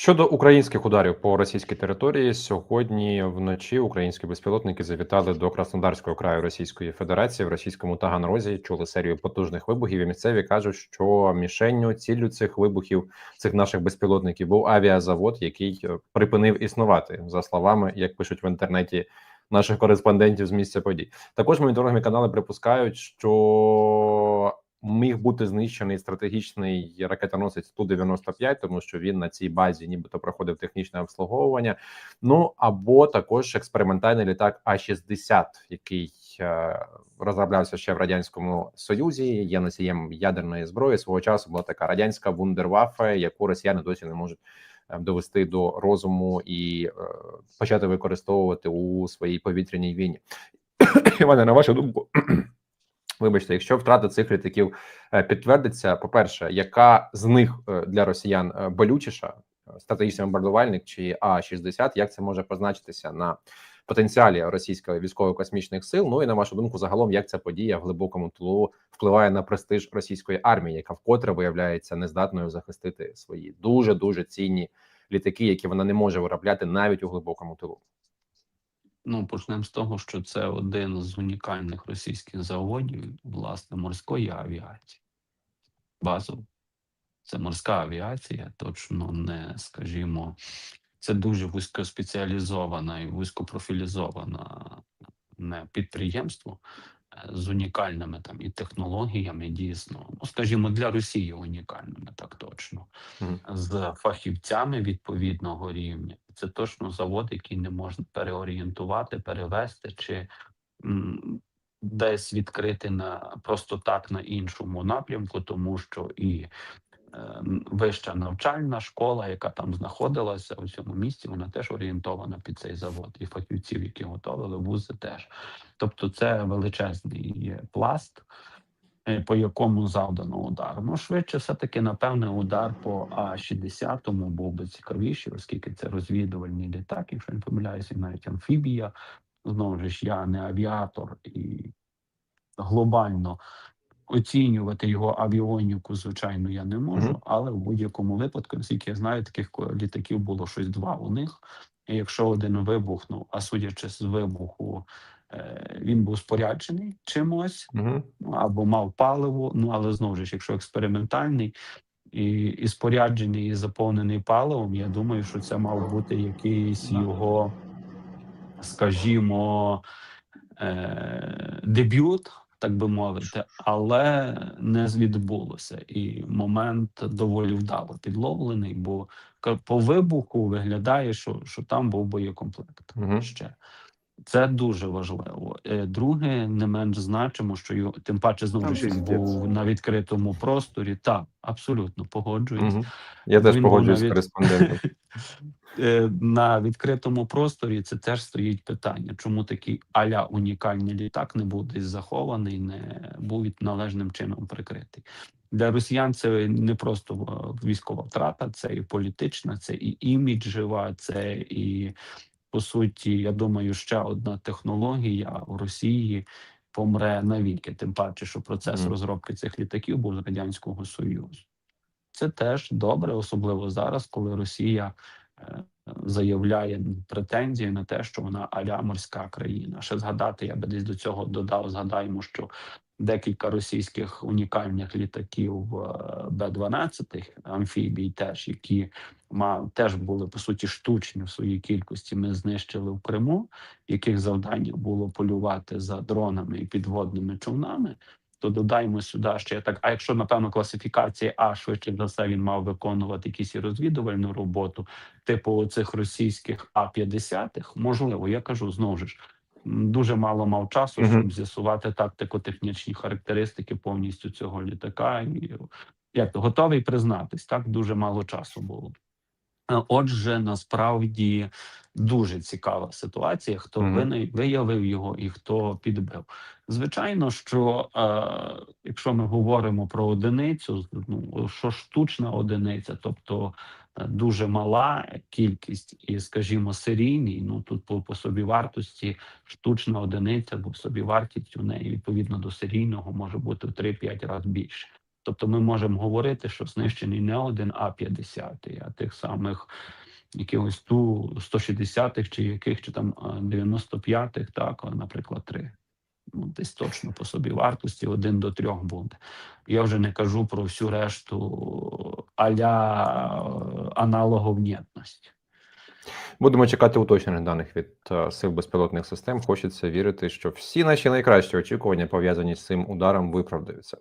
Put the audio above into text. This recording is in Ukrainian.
Щодо українських ударів по російській території, сьогодні вночі українські безпілотники завітали до Краснодарського краю Російської Федерації в російському Таганрозі. Чули серію потужних вибухів. І місцеві кажуть, що мішенню ціллю цих вибухів цих наших безпілотників був авіазавод, який е, припинив існувати за словами, як пишуть в інтернеті. Наших кореспондентів з місця подій також моніторингові канали припускають, що міг бути знищений стратегічний ракетоносець ту 95 тому що він на цій базі, нібито проходив технічне обслуговування. Ну або також експериментальний літак А 60 який е, розроблявся ще в радянському союзі. Є носієм ядерної зброї. Свого часу була така радянська вундерваффе, яку росіяни досі не можуть. е, Довести до розуму і е, почати використовувати у своїй повітряній війні. Іване, на вашу думку, Вибачте, якщо втрата цих літаків е, підтвердиться, по-перше, яка з них е, для росіян е, болючіша стратегічний бомбардувальник чи А 60 як це може позначитися на потенціалі російської військово-космічних сил? Ну і на вашу думку, загалом, як ця подія в глибокому тилу впливає на престиж російської армії, яка вкотре виявляється нездатною захистити свої дуже дуже цінні літаки, які вона не може виробляти навіть у глибокому тилу? Ну, почнемо з того, що це один з унікальних російських заводів, власне, морської авіації. Базово. Це морська авіація, точно не, скажімо, це дуже вузькоспеціалізована і вузькопрофілізована не підприємство е, з унікальними там і технологіями, дійсно, ну, скажімо, для Росії унікальними, так точно Мгм. з фахівцями відповідного рівня. Це точно завод, який не можна переорієнтувати, перевести чи десь відкрити на просто так на іншому напрямку, тому що і е, вища навчальна школа, яка там знаходилася у цьому місті, вона теж орієнтована під цей завод, і фахівців, які готовили вузи, теж. Тобто, це величезний пласт по якому завдано удар. Ну, швидше, все-таки, напевне, удар по А-60 був би цікавіший, оскільки це розвідувальний літак, якщо не помиляюся, навіть амфібія. Знову ж я не авіатор і глобально оцінювати його авіоніку, звичайно, я не можу, але в будь-якому випадку, наскільки я знаю, таких літаків було щось два у них. І якщо один вибухнув, а судячи з вибуху, е, він був споряджений чимось, ну, або мав паливо, ну але знову ж, якщо експериментальний і, і споряджений, і заповнений паливом, я думаю, що це мав бути якийсь його, скажімо, е, дебют, так би мовити, але не відбулося. І момент доволі вдало підловлений, бо по вибуху виглядає, що, що там був боєкомплект Мгм. ще. Це дуже важливо. Е, Друге, не менш значимо, що його тим паче знову ж він був на відкритому просторі. Так, абсолютно погоджуюсь. Мгм. Я теж погоджуюсь з кореспондентом. Е, На відкритому просторі це теж стоїть питання, чому такий аля унікальний літак не був десь захований, не був належним чином прикритий. Для росіян це не просто е, військова втрата, це і політична, це і іміджева, це і по суті, я думаю, ще одна технологія у Росії помре навіки. Тим паче, що процес Мгм. розробки цих літаків був з радянського союзу. Це теж добре, особливо зараз, коли Росія е, заявляє претензії на те, що вона аля морська країна. Ще згадати, я би десь до цього додав. Згадаємо, що декілька російських унікальних літаків е, Б-12 амфібій, теж які ма теж були по суті штучні в своїй кількості. Ми знищили в Криму, яких завдання було полювати за дронами і підводними човнами. То додаємо сюди ще так. А якщо напевно класифікація А швидше за все він мав виконувати якісь розвідувальну роботу, типу оцих російських А 50 можливо, я кажу знову ж. Дуже мало мав часу, щоб з'ясувати тактико-технічні характеристики повністю цього літака. І як то готовий признатись, так дуже мало часу було. Отже, насправді дуже цікава ситуація, хто Мгм. вини- виявив його і хто підбив. Звичайно, що е, якщо ми говоримо про одиницю, ну що штучна одиниця, тобто е, дуже мала кількість, і, скажімо, серійний, ну тут по, по собівартості штучна одиниця, бо собівартість у неї відповідно до серійного може бути в 3-5 разів більше. Тобто ми можемо говорити, що знищений не один А-50, а тих самих якихось ту 160-х чи яких чи там 95-х, так, наприклад, три. Ну, десь точно по собі вартості один до трьох буде. Я вже не кажу про всю решту аля аналоговнєтності. Будемо чекати уточнених даних від сил безпілотних систем. Хочеться вірити, що всі наші найкращі очікування пов'язані з цим ударом виправдаються.